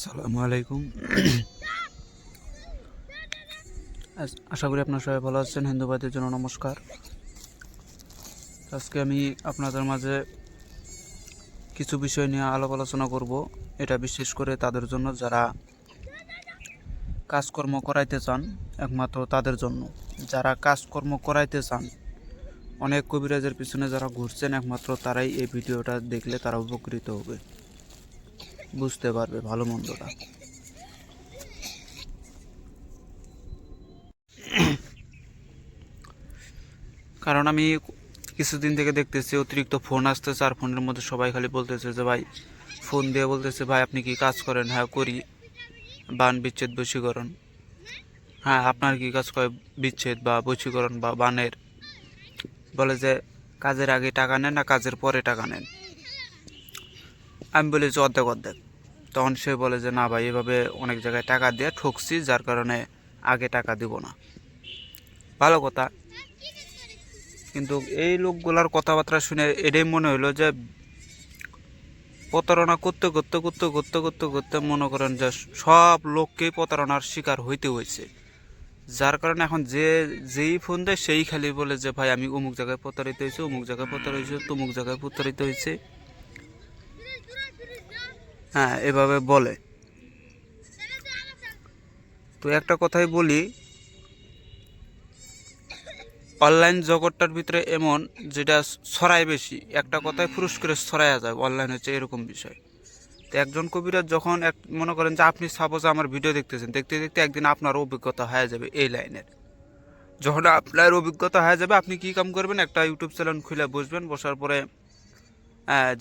আসসালামু আলাইকুম। আশা করি আপনার সবাই ভালো আছেন হিন্দুবাদের জন্য নমস্কার। আজকে আমি আপনাদের মাঝে কিছু বিষয় নিয়ে আলাপ আলোচনা করব, এটা বিশেষ করে তাদের জন্য যারা কাজকর্ম করাইতে চান, একমাত্র তাদের জন্য। যারা কাজকর্ম করাইতে চান, অনেক কবিরাজের পিছনে যারা ঘুরছেন, একমাত্র তারাই এই ভিডিওটা দেখলে তারা উপকৃত হবে। বুঝতে পারবে ভালো মন্দটা। কারণ আমি কিছুদিন থেকে দেখতেছি, অতিরিক্ত ফোন আসতেছে আর ফোনের মধ্যে সবাই খালি বলতেছে যে, ভাই ফোন দিয়ে বলতেছে, ভাই, আপনি কি কাজ করেন? হ্যাঁ করি। বান, বিচ্ছেদ, বশীকরণ। হ্যাঁ আপনার কি কাজ করে বিচ্ছেদ বা বশীকরণ বা বানের? বলে যে, কাজের আগে টাকা নেন না কাজের পরে টাকা নেন। আমি বলি যে অর্ধেক অর্ধেক। তখন সে বলে যে, না ভাই, এভাবে অনেক জায়গায় টাকা দিয়ে ঠকছি, যার কারণে আগে টাকা দিব না। ভালো কথা। কিন্তু এই লোকগুলার কথাবার্তা শুনে এটাই মনে হলো যে, প্রতারণা করতে করতে করতে করতে করতে করতে মনে করেন যে, সব লোককেই প্রতারণার শিকার হইতে হয়েছে। যার কারণে এখন যে, যেই ফোন দেয়, সেই খালি বলে যে, ভাই, আমি অমুক জায়গায় প্রতারিত হয়েছে, অমুক জায়গায় প্রতারিত হয়েছে, তমুক জায়গায় প্রতারিত হয়েছে। হ্যাঁ এভাবে বলে। তো একটা কথাই বলি, অনলাইন জগৎটার ভিতরে এমন যেটা ছড়ায় বেশি, একটা কথায় ফুরুস করে ছড়াইয়া যায়, অনলাইন হচ্ছে এরকম বিষয়। তো একজন কবিরাজ যখন এক, মনে করেন যে আপনি সাপোজ আমার ভিডিও দেখতেছেন, দেখতে দেখতে একদিন আপনার অভিজ্ঞতা হয়ে যাবে এই লাইনের। যখন আপনার অভিজ্ঞতা হয়ে যাবে, আপনি কি কাম করবেন? একটা ইউটিউব চ্যানেল খুলে বসবেন, বসার পরে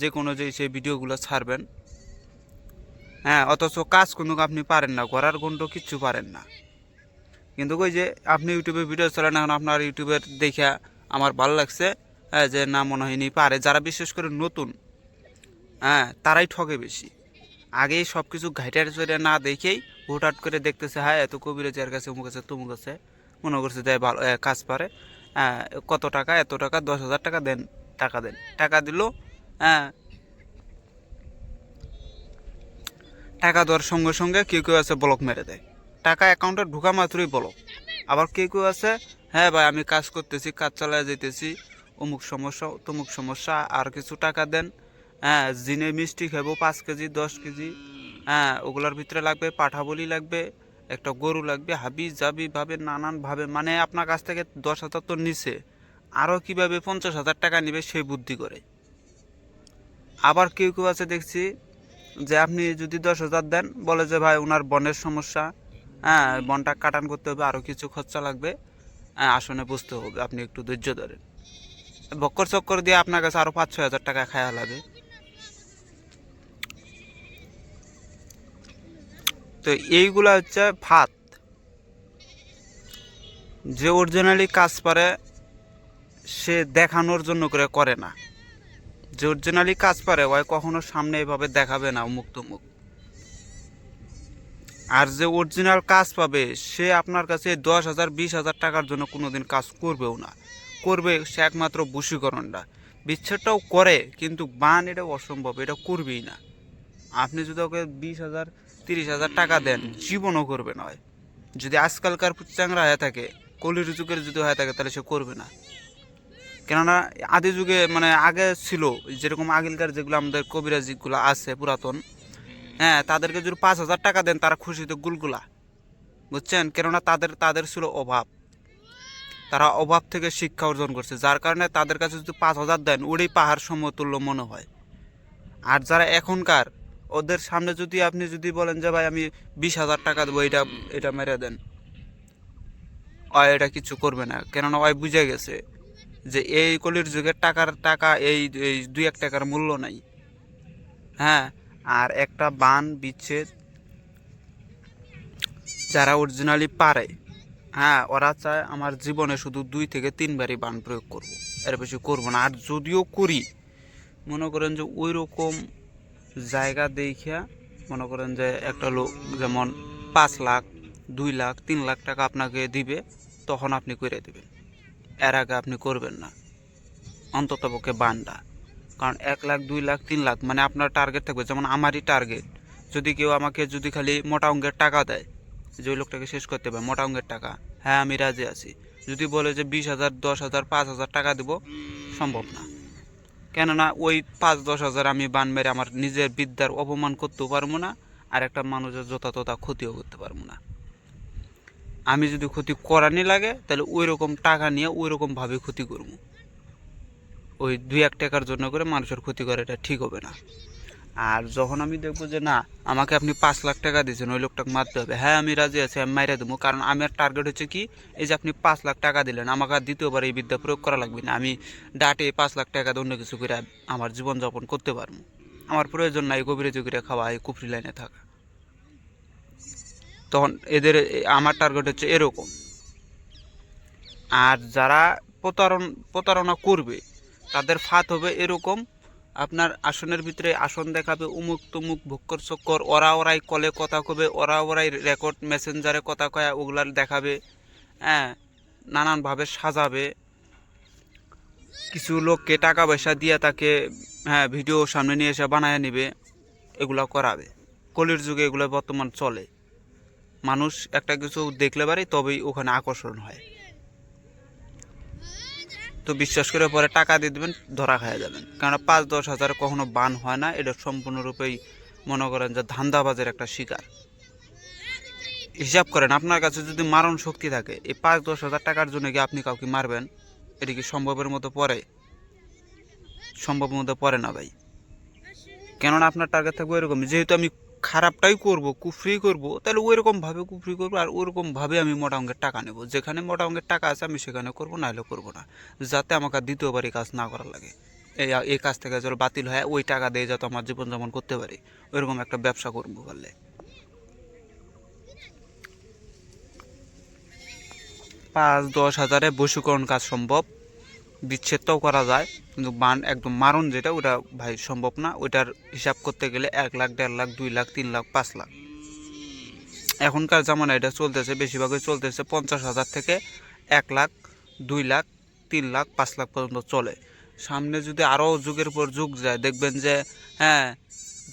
যে কোনো যে সেই ভিডিওগুলো ছাড়বেন। হ্যাঁ অথচ কাজ কোনো আপনি পারেন না করার গন্ড কিচ্ছু পারেন না। কিন্তু ওই যে আপনি ইউটিউবে ভিডিও চলেন এখন আপনার ইউটিউবের দেখে আমার ভালো লাগছে হ্যাঁ, যে না মনে হয়নি পারে। যারা বিশেষ করে নতুন হ্যাঁ তারাই ঠকে বেশি। আগেই সব কিছু ঘাইটার চড়ে না দেখেই হুটহাট করে দেখতেছে হ্যাঁ এত কবিরে যার কাছে অমুক আছে তমুক আছে। মনে করছে যে ভালো কাজ পারে। হ্যাঁ কত টাকা এত টাকা দশ হাজার টাকা দেন টাকা দেন। টাকা দিল হ্যাঁ টাকা দেওয়ার সঙ্গে সঙ্গে কেউ কেউ আছে ব্লক মেরে দেয়। টাকা অ্যাকাউন্টে ঢুকা মাত্রই ব্লক আবার কেউ কেউ আছে হ্যাঁ ভাই, আমি কাজ করতেছি, কাজ চালায় যেতেছি অমুক সমস্যা, তমুক সমস্যা, আর কিছু টাকা দেন। হ্যাঁ জিনে মিষ্টি খাব, পাঁচ কেজি, দশ কেজি। হ্যাঁ ওগুলোর ভিতরে লাগবে পাঠা বলি লাগবে, একটা গরু লাগবে, হাবি জাবি ভাবে নানানভাবে মানে আপনার কাছ থেকে দশ হাজার তো নিচে আরও কীভাবে পঞ্চাশ হাজার টাকা নেবে সেই বুদ্ধি করে। আবার কেউ কেউ আছে দেখছি যে আপনি যদি দশ হাজার দেন, বলে যে ভাই ওনার বনের সমস্যা হ্যাঁ বনটা কাটান করতে হবে আরও কিছু খরচা লাগবে। হ্যাঁ আসনে বুঝতে হবে, আপনি একটু ধৈর্য ধরেন। বক্কর চক্কর দিয়ে আপনার কাছে আরও পাঁচ, ছয় হাজার টাকা খায়া লাগে তো এইগুলা হচ্ছে ভাত। যে অরিজিনালি কাজ পারে সে দেখানোর জন্য করে করে না। যে অরিজিনালি কাজ পারে ওই কখনো সামনে এভাবে দেখাবে না মুক্ত মুখ আর যে অরিজিনাল কাজ পাবে, সে আপনার কাছে দশ হাজার, বিশ হাজার টাকার জন্য কোনোদিন কাজ করবেও না। করবে সে একমাত্র বশীকরণটা। বিচ্ছেদটাও করে, কিন্তু বান এটা অসম্ভব, এটা করবেই না। আপনি যদি ওকে বিশ হাজার, তিরিশ হাজার টাকা দেন, জীবনও করবে না হয় যদি আজকালকার চ্যাংরা হয়ে থাকে কলির যুগের যদি হয়ে থাকে, তাহলে সে করবে না। কেননা আদি যুগে মানে আগে ছিল, যেরকম আগেকার যেগুলো আমাদের কবিরাজিগুলো আছে পুরাতন হ্যাঁ তাদেরকে যদি পাঁচ হাজার টাকা দেন, তারা খুশিতে গুলগুলা। বুঝছেন? কেননা তাদের তাদের ছিল অভাব। তারা অভাব থেকে শিক্ষা অর্জন করছে। যার কারণে তাদের কাছে যদি পাঁচ হাজার দেন ওটাই পাহাড় সমতুল্য মনে হয়। আর যারা এখনকার, ওদের সামনে যদি আপনি যদি বলেন যে, ভাই, আমি বিশ হাজার টাকা দেবো এটা এটা মেরে দেন। অয়, এটা কিছু করবে না। কেননা ওই বুঝে গেছে। যে এই কলির যুগের টাকার টাকা এই দুই এক টাকার মূল্য নাই। হ্যাঁ আর একটা বান, বিচ্ছেদ যারা অরিজিনালি পারে হ্যাঁ ওরা চায় আমার জীবনে শুধু দুই থেকে তিনবারই বান প্রয়োগ করব, এর বেশি করব না। আর যদিও করি, মনে করেন যে ওই রকম জায়গা দেখিয়া, মনে করেন যে একটা লোক যেমন পাঁচ লাখ, দুই লাখ, তিন লাখ টাকা আপনাকে দিবে, তখন আপনি করে দেবেন। এর আগে আপনি করবেন না। অন্তত পক্ষে বানটা কারণ এক লাখ, দুই লাখ, তিন লাখ মানে আপনার টার্গেট থাকবে। যেমন আমারই টার্গেট যদি কেউ আমাকে যদি খালি মোটা অঙ্কের টাকা দেয়, যে ওই লোকটাকে শেষ করতে হবে, মোটা অঙ্কের টাকা হ্যাঁ আমি রাজি আছি। যদি বলে যে বিশ হাজার, দশ হাজার, পাঁচ হাজার টাকা দেবো, সম্ভব না। কেননা ওই পাঁচ, দশ হাজার আমি বান মেরে আমার নিজের বিদ্যার অপমান করতেও পারব না আর একটা মানুষের যথা তথা ক্ষতিও করতে পারব না। আমি যদি ক্ষতি করানি লাগে, তাহলে ওই রকম টাকা নিয়ে ওই রকমভাবে ক্ষতি করব। ওই দুই এক টাকার জন্য করে মানুষের ক্ষতি করা এটা ঠিক হবে না। আর যখন আমি দেখব যে না, আমাকে আপনি পাঁচ লাখ টাকা দিয়েছেন, ওই লোকটাকে মারতে হবে হ্যাঁ আমি রাজি আছি, আমি মাইরা দেবো। কারণ আমার টার্গেট হচ্ছে কি, এই যে আপনি পাঁচ লাখ টাকা দিলেন, আমাকে আর দ্বিতীয়বার এই বিদ্যা প্রয়োগ করা লাগবে না। আমি ডাটে পাঁচ লাখ টাকা অন্য কিছু করে আমার জীবনযাপন করতে পারব। আমার প্রয়োজন নাই গভীরে জুগিরে খাওয়া, এই কুফরি লাইনে থাকা। তখন এদের আমার টার্গেট হচ্ছে এরকম। আর যারা প্রতারণ, প্রতারণা করবে, তাদের ফাঁদ হবে এরকম। আপনার আসনের ভিতরে আসন দেখাবে, উমুক তুমুক ভক্কর চক্কর, ওরা ওরাই কলে কথা কবে, ওরা ওরাই রেকর্ড মেসেঞ্জারে কথা কয়া ওগুলার দেখাবে হ্যাঁ নানানভাবে সাজাবে। কিছু লোককে টাকা পয়সা দিয়ে তাকে হ্যাঁ ভিডিও সামনে নিয়ে এসে বানায় নেবে, এগুলো করাবে। কলির যুগে এগুলো বর্তমান চলে। মানুষ একটা কিছু দেখলে পারে, তবেই ওখানে আকর্ষণ হয়। তো বিশ্বাস করে পরে টাকা দিয়ে দেবেন, ধরা খাইয়া যাবেন। কারণ পাঁচ, দশ হাজার কখনো বান হয় না, এটা সম্পূর্ণরূপেই মনে করেন যে ধান্দাবাজের একটা শিকার। হিসাব করেন, আপনার কাছে যদি মারণ শক্তি থাকে, এই পাঁচ, দশ হাজার টাকার জন্য কি আপনি কাউকে মারবেন? এটা কি সম্ভবের মতো পড়ে? সম্ভবের মতো পড়ে না ভাই। কেননা আপনার টার্গেট থাকবে এরকম যেহেতু আমি খারাপটাই করব, কুফরি করব, তাহলে ওই রকম ভাবে কুফরি করব আর ওরকম ভাবে আমি মোটা অঙ্কের টাকা নেব। যেখানে মোটা অঙ্কের টাকা আছে আমি সেখানে করব, নাহলে করব না। যাতে আমাকে দ্বিতীয়বার এই কাজ না করা লাগে। এই এই কাজ থেকে যেন বাতিল হয়, ওই টাকা দিয়ে যাতে আমার জীবনযাপন করতে পারি। ওইরকম একটা ব্যবসা করব পারলে। পাঁচ দশ হাজারে বশীকরণ কাজ সম্ভব। বিচ্ছেদটাও করা যায়, কিন্তু বান একদম মারণ যেটা, ওটা ভাই সম্ভব না। ওইটার হিসাব করতে গেলে এক লাখ, দেড় লাখ, দুই লাখ, তিন লাখ, পাঁচ লাখ। এখনকার জামানা এটা চলতেছে, বেশিরভাগই চলতেছে পঞ্চাশ হাজার থেকে এক লাখ, দুই লাখ, তিন লাখ, পাঁচ লাখ পর্যন্ত চলে। সামনে যদি আরও যুগের পর যুগ যায়, দেখবেন যে হ্যাঁ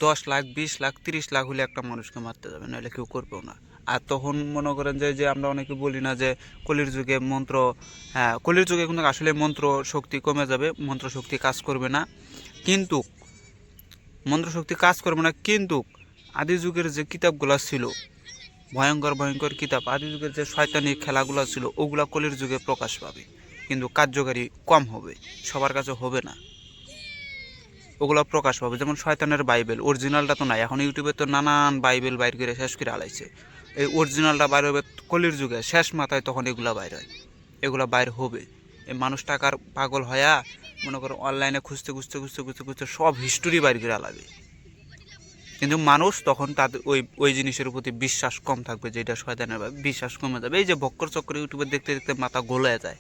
দশ লাখ, বিশ লাখ, তিরিশ লাখ হলে একটা মানুষকে মারতে যাবে, নাহলে কেউ করবেও না। আর তখন মনে করেন যে যে আমরা অনেকে বলি না যে, কলির যুগে মন্ত্র হ্যাঁ কলির যুগে কিন্তু আসলে মন্ত্র শক্তি কমে যাবে, মন্ত্র শক্তি কাজ করবে না। কিন্তু, মন্ত্র শক্তি কাজ করবে না, কিন্তু আদি যুগের যে কিতাবগুলো ছিল, ভয়ঙ্কর ভয়ঙ্কর কিতাব, আদি যুগের যে শয়তানি খেলাগুলো ছিল, ওগুলা কলির যুগে প্রকাশ পাবে। কিন্তু কার্যকারী কম হবে, সবার কাছে হবে না। ওগুলো প্রকাশ পাবে, যেমন শয়তানের বাইবেল, অরিজিনালটা তো নাই, এখন ইউটিউবে তো নানান বাইবেল বাইর করে শেষ করে আলাইছে। এই অরিজিনালটা বাইর হবে কলির যুগে। শেষ মাথায় তখন এগুলা বাইর হয়। এগুলা বাইর হবে। এই মানুষ টাকার পাগল হয়া? মনে করো অনলাইনে খুঁজতে খুঁজতে খুঁজতে খুঁজতে খুঁজতে সব হিস্টোরি বাইর করে আলাবে কিন্তু মানুষ তখন তাদের ওই ওই জিনিসের প্রতি বিশ্বাস কম থাকবে, যেটা শয়তানের বিশ্বাস কমে যাবে। এই যে বক্কর চক্কর ইউটিউবে দেখতে দেখতে মাথা গলে যায়।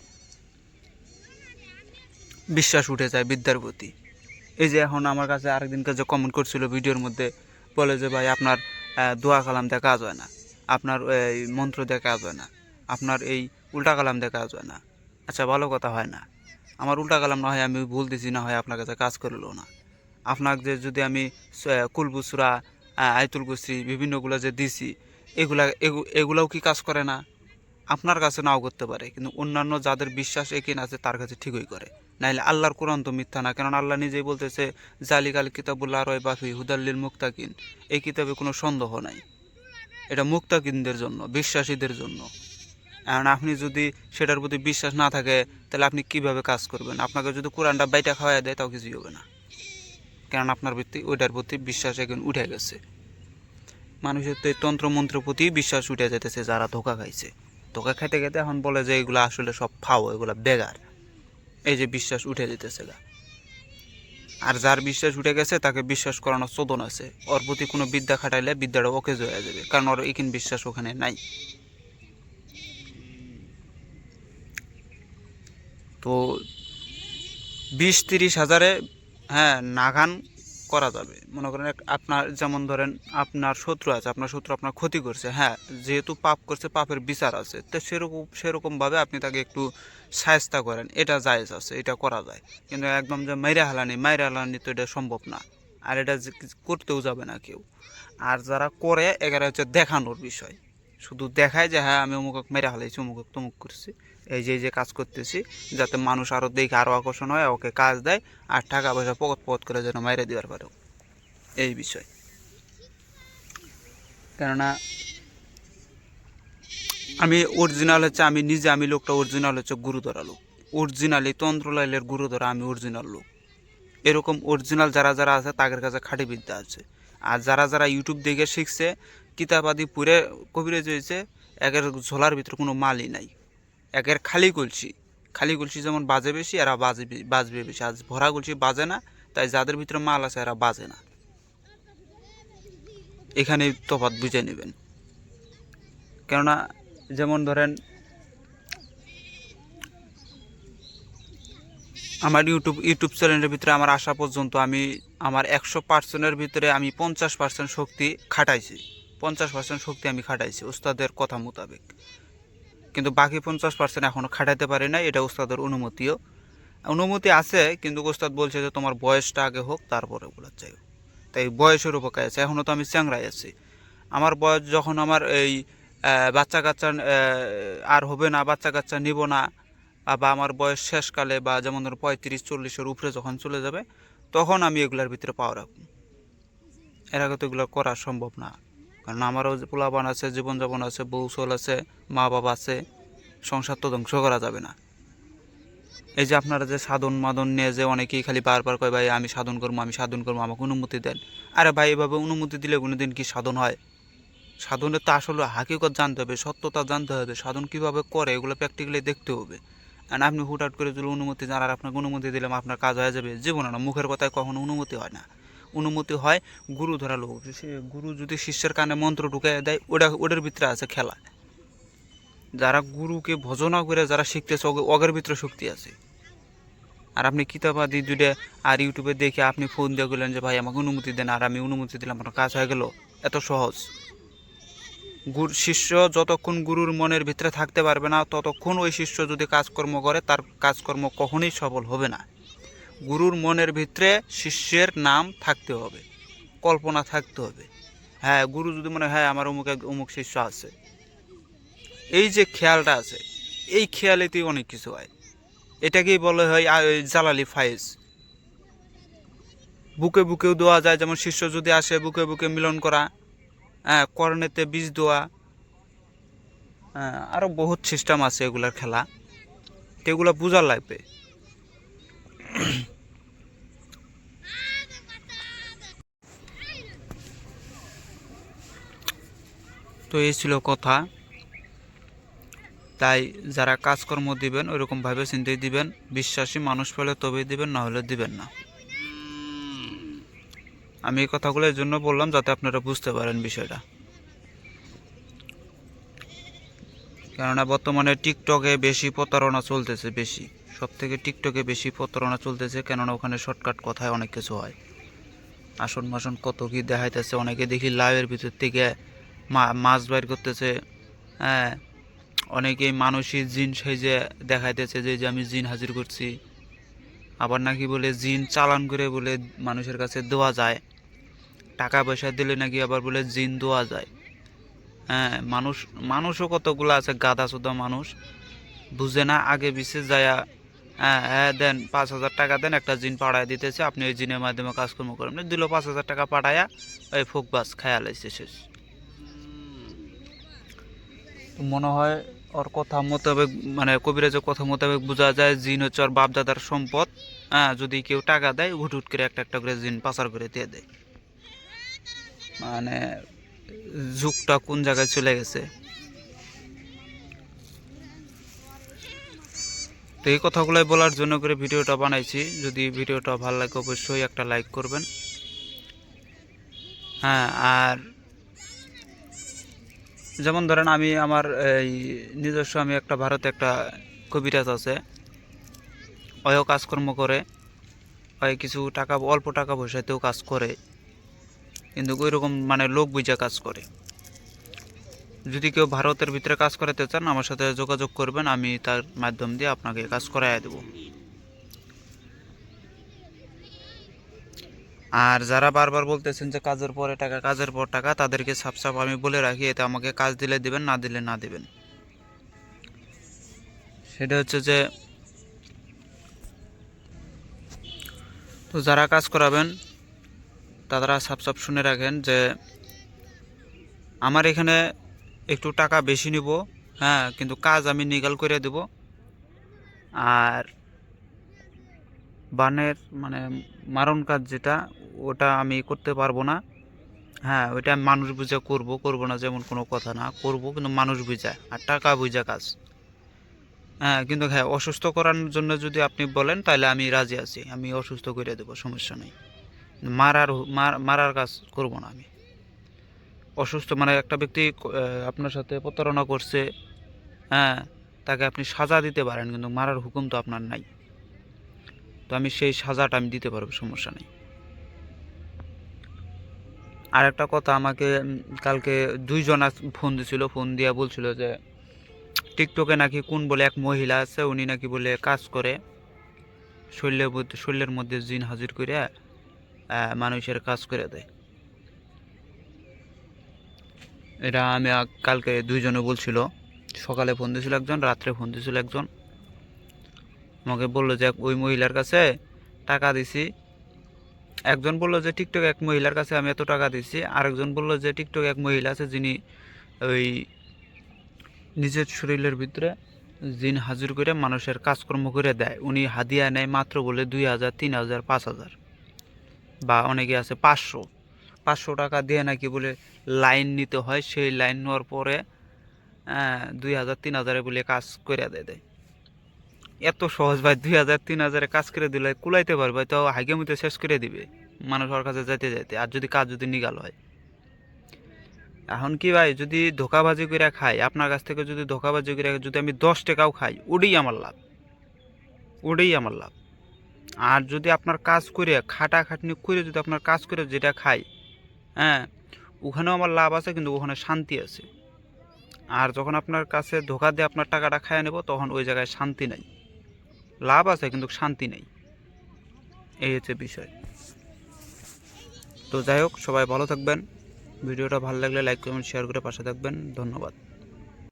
বিশ্বাস উঠে যায় বিদ্যার প্রতি। এই যে এখন আমার কাছে আরেকদিনকে যে কমেন্ট করছিল ভিডিওর মধ্যে, বলে যে, ভাই, আপনার দোয়া কালাম কাজ হয় না। আপনার এই মন্ত্র কাজ হয় না। আপনার এই উল্টা কালাম কাজ হয় না। আচ্ছা ভালো কথা হয় না। আমার উল্টা কালাম না হয়, আমি ভুল দিছি, না হয় আপনার কাছে কাজ করল না। আপনাকে যে, যদি আমি কুলবুসরা আয়তুল কুসরি, বিভিন্নগুলো যে দিছি, এগুলা, এগু- এগুলাও কি কাজ করে না? আপনার কাছে নাও করতে পারে, কিন্তু অন্যান্য যাদের বিশ্বাস একিন আছে তার কাছে ঠিকই করে। নাইলে আল্লাহর কোরআন তো মিথ্যা না কারণ আল্লাহ নিজেই বলতেছে, জালিকাল কিতাবুল্লাহ রয় বাফি হুদাল্লিল মুক্তাকিন এই কিতাবে কোনো সন্দেহ নাই। এটা মুক্তাকিনদের জন্য, বিশ্বাসীদের জন্য। এখন আপনি যদি সেটার প্রতি বিশ্বাস না থাকে, তাহলে আপনি কীভাবে কাজ করবেন? আপনাকে যদি কোরআনটা বাইটা খাওয়াই দেয়, তাও কিছুই হবে না। কারণ আপনার প্রতি, ওইটার প্রতি বিশ্বাস এখন উঠে গেছে। মানুষের তো এই তন্ত্রমন্ত্রের প্রতি বিশ্বাস উঠে যেতেছে যারা ধোকা খাইছে। ধোকা খাইতে খেতে এখন বলে যে, এগুলো আসলে সব ফাও, এগুলো বেগার। এই যে বিশ্বাস উঠে যেতেছে গা। আর যার বিশ্বাস উঠে গেছে, তাকে বিশ্বাস করানোর চোদন আছে। ওর প্রতি কোনো বিদ্যা খাটাইলে বিদ্যাটা অকেজ হয়ে যাবে, কারণ ওর এখিন বিশ্বাস ওখানে নাই। তো বিশ তিরিশ হাজারে হ্যাঁ নাগান করা যাবে। মনে করেন আপনার যেমন ধরেন আপনার শত্রু আছে, আপনার শত্রু আপনার ক্ষতি করছে হ্যাঁ যেহেতু পাপ করছে, পাপের বিচার আছে, তো সেরকম সেরকমভাবে আপনি তাকে একটু সায়স্তা করেন, এটা জায়েজ আছে, এটা করা যায়। কিন্তু একদম যে মাইরা হালানি মাইরা হালানি তো এটা সম্ভব না, আর এটা করতেও যাবে না কেউ। আর যারা করে এগারো হচ্ছে দেখানোর বিষয়। শুধু দেখায় যে হ্যাঁ আমি অমুক মেরে হালাইছি অমুক তমুক করছি। এই যে যে কাজ করতেছি, যাতে মানুষ আরও দেখে আরও আকর্ষণ হয়, ওকে কাজ দেয়, আর টাকা পয়সা পকত পকত করে যেন মেরে দেওয়ার পারে। এই বিষয়। কেননা, আমি অরিজিনাল হচ্ছে, আমি নিজে, আমি লোকটা অরিজিনাল হচ্ছে গুরুধরা লোক। অরিজিনালি তন্ত্রলাইলের গুরুধরা আমি অরিজিনাল লোক। এরকম অরিজিনাল যারা যারা আছে, তাদের কাছে খাঁটি বিদ্যা আছে। আর যারা যারা ইউটিউব দেখে শিখছে, কিতাবাদি পুরে কবিরে হয়েছে, একের ঝোলার ভিতরে কোনো মালই নাই। একের খালি কলসি খালি কলসি যেমন বাজে বেশি, এরা বাজে বাজবে বেশি। আজ ভরা কলসি বাজে না, তাই যাদের ভিতরে মাল আছে এরা বাজে না। এখানে তফাৎ বুঝে নেবেন। কেননা যেমন ধরেন, আমার ইউটিউব ইউটিউব চ্যানেলের ভিতরে আমার আসা পর্যন্ত আমি, আমার একশো পার্সেন্টের ভিতরে আমি পঞ্চাশ পার্সেন্ট শক্তি খাটাইছি। পঞ্চাশ পার্সেন্ট শক্তি আমি খাটাইছি, ওস্তাদের কথা মোতাবেক। কিন্তু বাকি পঞ্চাশ পার্সেন্ট এখনও খাটাইতে পারি না এটা ওস্তাদের অনুমতিও। অনুমতি আছে, কিন্তু ওস্তাদ বলছে যে তোমার বয়সটা আগে হোক, তারপরে ওগুলো চাই তাই বয়সের উপকার আছে এখনও তো আমি চ্যাংরাই আছি। আমার বয়স যখন আমার এই বাচ্চা কাচ্চা আর হবে না বাচ্চা কাচ্চা নিব না, বা আমার বয়স শেষকালে বা যেমন ধরো পঁয়ত্রিশ, চল্লিশের উপরে যখন চলে যাবে, তখন আমি এগুলার ভিতরে পাওয়া রাখব। এর আগে তো এগুলো করা সম্ভব না। কারণ আমারও পোলাপান আছে, জীবনযাপন আছে, বউ সোল আছে, মা বাবা আছে, সংসার তো ধ্বংস করা যাবে না। এই যে আপনারা যে সাধন মাদন নিয়ে যে অনেকেই খালি বারবার কয়, ভাই, আমি সাধন করব, আমি সাধন করব, আমাকে অনুমতি দেন। আরে ভাই, এভাবে অনুমতি দিলে কোনোদিন কি সাধন হয়? সাধনের তো আসলে হাকিকত জানতে হবে, সত্যতা জানতে হবে, সাধন কীভাবে করে এগুলো প্র্যাকটিক্যালি দেখতে হবে। আর আপনি হুটহাট করে যদি অনুমতি জান আর আপনাকে অনুমতি দিলাম, আপনার কাজ হয়ে যাবে। জীবনে না, মুখের কথায় কখনো অনুমতি হয় না। অনুমতি হয়, গুরু ধরা লোক। গুরু যদি শিষ্যের কানে মন্ত্র ঢুকাই দেয়, ওটা, ওটার ভিতরে আছে খেলা। যারা গুরুকে ভজনা করে যারা শিখতেছে ওগের ভিতরে শক্তি আছে। আর আপনি কিতাবাদি যদি আর ইউটিউবে দেখে আপনি ফোন দিয়ে গেলেন যে, ভাই, আমাকে অনুমতি দেন, আর আমি অনুমতি দিলাম আপনার কাজ হয়ে গেল। এত সহজ। গুরু, শিষ্য যতক্ষণ গুরুর মনের ভিতরে থাকতে পারবে না, ততক্ষণ ওই শিষ্য যদি কাজকর্ম করে, তার কাজকর্ম কখনোই সফল হবে না। গুরুর মনের ভিতরে শিষ্যের নাম থাকতে হবে কল্পনা থাকতে হবে। হ্যাঁ গুরু যদি মনে হয় আমার অমুক এক অমুক শিষ্য আছে। এই যে খেয়ালটা আছে এই খেয়ালেতেই অনেক কিছু হয়। এটাকেই বলা হয় জালালি ফাইজ বুকে বুকেও দেওয়া যায় যেমন শিষ্য যদি আসে বুকে বুকে মিলন করা হ্যাঁ কর্নেতে বীজ দেওয়া হ্যাঁ, আরও বহুত সিস্টেম আছে এগুলার খেলা। এগুলো বোঝার লাগবে। তো এই ছিল কথা। তাই যারা কাজকর্ম দিবেন ওইরকমভাবে চিন্তাই দিবেন। বিশ্বাসী মানুষ পেলে তবেই দিবেন, না হলে দিবেন না। আমি এই কথাগুলো এই জন্য বললাম যাতে আপনারা বুঝতে পারেন বিষয়টা। কেননা বর্তমানে টিকটকে বেশি প্রতারণা চলতেছে, বেশি। সব থেকে টিকটকে বেশি প্রতারণা চলতেছে, কেননা ওখানে শর্টকাট কথায় অনেক কিছু হয়। আসন মাসন কত কি দেখাইতেছে, অনেকে দেখি লাইভের ভিতর থেকে মাছ বাইর করতেছে হ্যাঁ। অনেকেই মানুষই জিন সেজে দেখাইতেছে যে আমি জিন হাজির করছি। আবার নাকি বলে জিন চালান করে বলে মানুষের কাছে দেওয়া যায়। টাকা পয়সা দিলে নাকি আবার বলে জিন দেওয়া যায়। হ্যাঁ মানুষ, মানুষও কতগুলো আছে গাদা সুদা মানুষ। বুঝে না, আগে পিছে যায়া হ্যাঁ হ্যাঁ দেন পাঁচ হাজার টাকা দেন, একটা জিন পাড়ায় দিতেছে, আপনি ওই জিনের মাধ্যমে কাজকর্ম করেন। দিল পাঁচ হাজার টাকা পাঠায়া ওই ফোক বাস খায়া লাইছে শেষ। মনে হয় ওর কথা মোতাবেক মানে কবিরাজের কথা মোতাবেক বোঝা যায়, জিন হচ্ছে ওর বাপদাদার সম্পদ হ্যাঁ যদি কেউ টাকা দেয় হুট হুট করে একটা একটা করে জিন পাচার করে দিয়ে দেয়। মানে যুগটা কোন জায়গায় চলে গেছে? তো এই কথাগুলোই বলার জন্য করে ভিডিওটা বানাইছি। যদি ভিডিওটা ভালো লাগে অবশ্যই একটা লাইক করবেন। হ্যাঁ আর যেমন ধরেন আমি আমার এই নিজস্ব আমি একটা ভারতে একটা কবিরাজ আছে। ওয়ও কাজকর্ম করে ওই কিছু টাকা, অল্প টাকা পয়সাতেও কাজ করে। কিন্তু ওই রকম মানে লোক বুঝা কাজ করে। যদি কেউ ভারতের ভিতরে কাজ করাতে চান, আমার সাথে যোগাযোগ করবেন, আমি তার মাধ্যম দিয়ে আপনাকে কাজ করাই দেবো। আর যারা বারবার বলতেছেন যে কাজের পরে টাকা, কাজের পর টাকা, তাদেরকে সাপ সাপ আমি বলে রাখি, এতে আমাকে কাজ দিলে দিবেন, না দিলে না দিবেন। সেটা হচ্ছে যে, তো যারা কাজ করাবেন, তারা সাপ সাপ শুনে রাখেন যে, আমার এখানে একটু টাকা বেশি নিব হ্যাঁ কিন্তু কাজ আমি নিগাল করে দেব। আর বানের মানে মারণ কাজ যেটা, ওটা আমি করতে পারব না। হ্যাঁ ওইটা আমি মানুষ বুঝে করব করব না যেমন কোনো কথা না, করব কিন্তু মানুষ বুঝা, আর টাকা বুঝা কাজ। হ্যাঁ কিন্তু হ্যাঁ অসুস্থ করার জন্য যদি আপনি বলেন, তাহলে আমি রাজি আছি, আমি অসুস্থ করে দেবো, সমস্যা নেই। মারার মার- মারার কাজ করব না আমি। অসুস্থ মানে একটা ব্যক্তি আপনার সাথে প্রতারণা করছে হ্যাঁ তাকে আপনি সাজা দিতে পারেন, কিন্তু মারার হুকুম তো আপনার নাই। তো আমি সেই সাজাটা আমি দিতে পারব, সমস্যা নেই। আর একটা কথা আমাকে কালকে দুইজন ফোন দিছিল, ফোন দিয়া বলছিল যে, টিকটকে নাকি কোন বলে এক মহিলা আছে, উনি নাকি বলে কাজ করে শরীরের শরীরের মধ্যে জিন হাজির করে মানুষের কাজ করে দেয়। এটা আমি কালকে দুইজনে বলছিল। সকালে ফোন দিয়েছিল একজন, রাত্রে ফোন দিয়েছিল একজন। আমাকে বলল যে, ওই মহিলার কাছে টাকা দিছি। একজন বলল যে, টিকটক এক মহিলার কাছে আমি এত টাকা দিছি। আরেকজন বলল যে, টিকটক এক মহিলা আছে যিনি ওই নিজের শরীরের ভিতরে জিন হাজির করে মানুষের কাজকর্ম করে দেয়। উনি হাদিয়া নেয় মাত্র বলে দুই হাজার, তিন হাজার, পাঁচ হাজার। বা অনেকে আছে পাঁচশো। পাঁচশো টাকা দিয়ে নাকি বলে লাইন নিতে হয়, সেই লাইন নেওয়ার পরে দুই হাজার, তিন হাজারে বলে কাজ করে দেয় দেয়। এত সহজ ভাই, দুই হাজার, তিন হাজারে কাজ করে দিলে কুলাইতে পারবে, তো হাইগেমিতে শেষ করে দিবে মানুষের কাছে যেতে যেতে আর যদি কাজ যদি নিগাল হয়। এখন কি ভাই, যদি ধোকাবাজি করে খাই আপনার কাছ থেকে যদি ধোকাবাজি করে যদি আমি দশ টাকাও খাই, ওটাই আমার লাভ। ওটাই আমার লাভ। আর যদি আপনার কাজ করে খাটা খাটনি করে যদি আপনার কাজ করে যেটা খাই হ্যাঁ ওখানেও আমার লাভ আছে, কিন্তু ওখানে শান্তি আছে। আর যখন আপনার কাছে ধোকা দিয়ে আপনার টাকাটা খাইয়ে নেব, তখন ওই জায়গায় শান্তি নাই। লাভ আছে, কিন্তু শান্তি নেই। এই হচ্ছে বিষয়। তো যাই হোক, সবাই ভালো থাকবেন। ভিডিওটা ভালো লাগলে লাইক কমেন্ট শেয়ার করে পাশে থাকবেন। ধন্যবাদ।